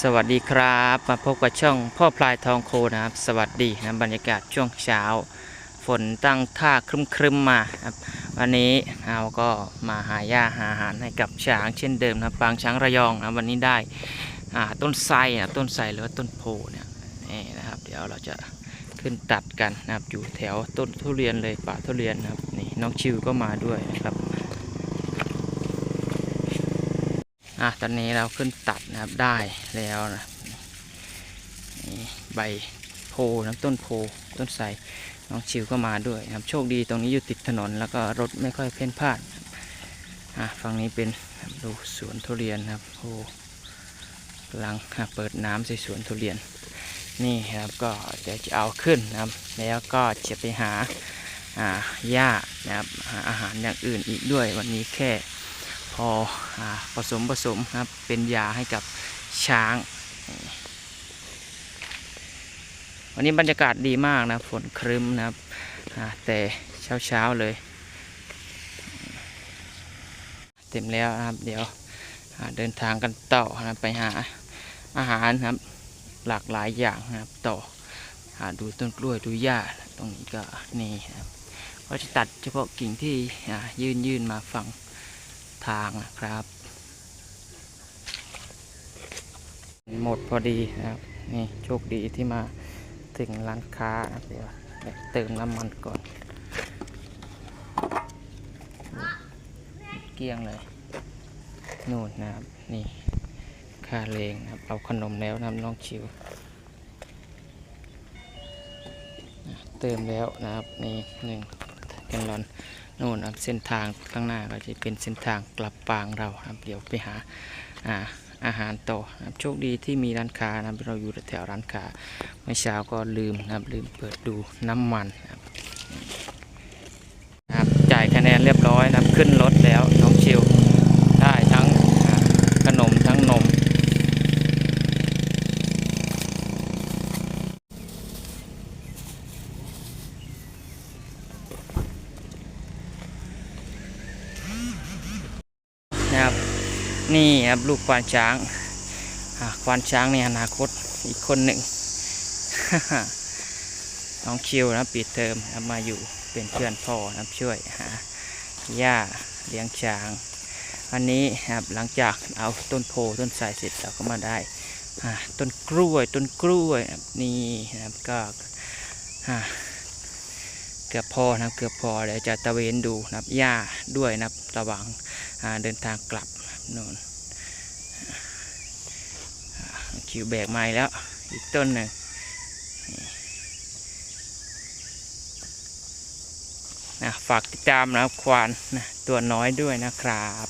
สวัสดีครับมาพบกับช่องพ่อพลายทองโคนะครับ สวัสดีนะบรรยากาศช่วงเช้า ฝนตั้งท่าครึมๆมาครับวันนี้เราก็มาหาหญ้าหาอาหารให้กับช้างเช่นเดิมนะปางช้างระยองนะวันนี้ได้ต้นไทรนะต้นไทรหรือว่าต้นโพเนี่ยนี่นะครับ เดี๋ยวเราจะขึ้นตัดกันนะครับอยู่แถวต้นทุเรียนเลยป่าทุเรียนนะครับนี่น้องชิวก็มาด้วยนะครับ อะตอนนี้เราขึ้นตัดนะครับได้แล้วนะนี่ใบโพน้ำต้นโพต้นไทรน้องชิวก็มาด้วยนะครับโชคดีตรงนี้อยู่ติดถนนแล้วก็รถไม่ค่อยเพ่นพลาดอะฝั่งนี้เป็นดูสวนทุเรียนนะครับโอ้กำลังเปิดน้ำใส่สวนทุเรียนนี่ครับก็เดี๋ยวจะเอาขึ้นนะครับแล้วก็จะไปหาอ่าหญ้านะครับหาอาหารอย่างอื่นอีกด้วยวันนี้แค่ พออผสมผสมครับเป็นยาให้กับช้าง วันนี้บรรยากาศดีมากนะฝนครึ้มนะครับแต่เช้าเช้าเลย เต็มแล้วนะครับเดี๋ยวเดินทางกันต่อนะไปหาอาหารครับหลากหลายอย่างนะครับต่อหาดูต้นกล้วยดูหญ้าตรงนี้ก็นี่ครับก็จะตัดเฉพาะกิ่งที่ยื่นยื่นมาฝั่ง ทางนะครับ หมดพอดีนะครับ นี่โชคดีที่มาถึงร้านค้านะเดี๋ยวเติมน้ำมันก่อน เกลี้ยงเลย นู่นนะครับ นี่คาเลงนะครับ เอาขนมแล้วนะน้องชิว เติมแล้วนะครับ นี่หนึ่งแกนลอน นู่นครับเส้นทางข้างหน้าก็จะเป็นเส้นทางกลับปางเราครับเดี๋ยวไปหาอาอาหารต่อครับโชคดีที่มีร้านค้านะเราอยู่แถวร้านค้าเมื่อเช้าก็ลืมนะครับลืมเปิดดูน้ำมันครับจ่ายคะแนนเรียบร้อยนะครับขึ้นรถแล้วน้องเชวได้ทั้งอ่าขนมทั้งนม นะครับ นี่ครับลูกควานช้างควานช้างในอนาคตอีกคนหนึ่งน้องคิวนะปิดเทอมนะครับมาอยู่เป็นเพื่อนพ่อนะช่วยหาหญ้าเลี้ยงช้างวันนี้ครับหลังจากเอาต้นโพต้นสายเสร็จเราก็มาได้ต้นกล้วยต้นกล้วยนี่นะครับก็เกือบพอนะครับเกือบพอเดี๋ยวจะตะเวนดูนะครับหญ้าด้วยนะครับระหว่างเดินทางกลับ น่นคิวแบกไม้แล้ว อีกต้นหนึ่งนะฝากติดตามนะครับควานนะตัวน้อยด้วยนะครับ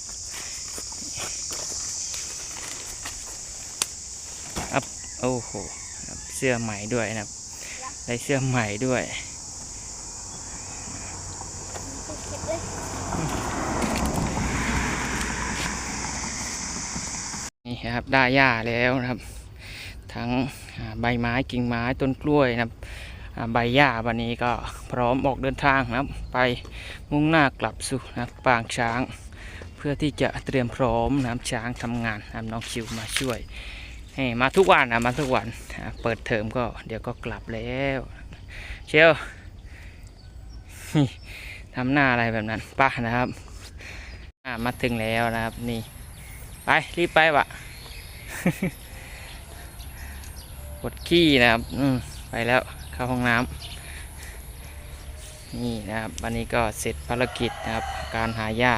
อัพโอ้โหเสื้อใหม่ด้วยนะครับได้เสื้อใหม่ด้วย นี่ครับได้หญ้าแล้วนะครับ ทั้งใบไม้กิ่งไม้ต้นกล้วยนะครับใบหญ้าวันนี้ก็พร้อมออกเดินทางนะครับ ไปมุ่งหน้ากลับสู่นะปางช้าง เพื่อที่จะเตรียมพร้อมนะครับช้างทำงานนะน้องคิวมาช่วยให้มาทุกวันนะมาทุกวันเปิดเทอมก็เดี๋ยวก็กลับแล้วเชียวทำหน้าอะไรแบบนั้นป้านะครับมาถึงแล้วนะครับนี่ ไป รีบไปวะปวดขี้นะครับ อืมไปแล้วเข้าห้องน้ำนี่นะครับ วันนี้ก็เสร็จภารกิจนะครับ การหาหญ้า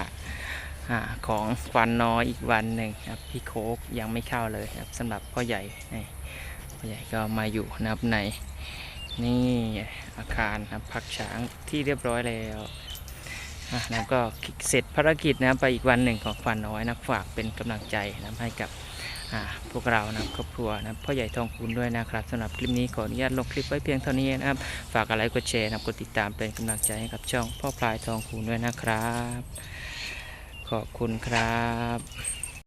ของควันน้อยอีกวันหนึ่งครับพี่โคกยังไม่เข้าเลยครับสำหรับพ่อใหญ่พ่อใหญ่ก็มาอยู่นะครับในนี่อาคารครับพักช้างที่เรียบร้อยแล้ว นะแล้วก็เสร็จภารกิจนะไปอีกวันหนึ่งของควันน้อยนะฝากเป็นกำลังใจนะให้กับพวกเรานะครอบครัวนะพ่อใหญ่ทองคุณด้วยนะครับสำหรับคลิปนี้ขออนุญาตลงคลิปไว้เพียงเท่านี้นะครับ ฝากอะไรกดแชร์นะกดติดตามเป็นกำลังใจให้กับช่องพ่อพลายทองคุณด้วยนะครับ ขอบคุณครับ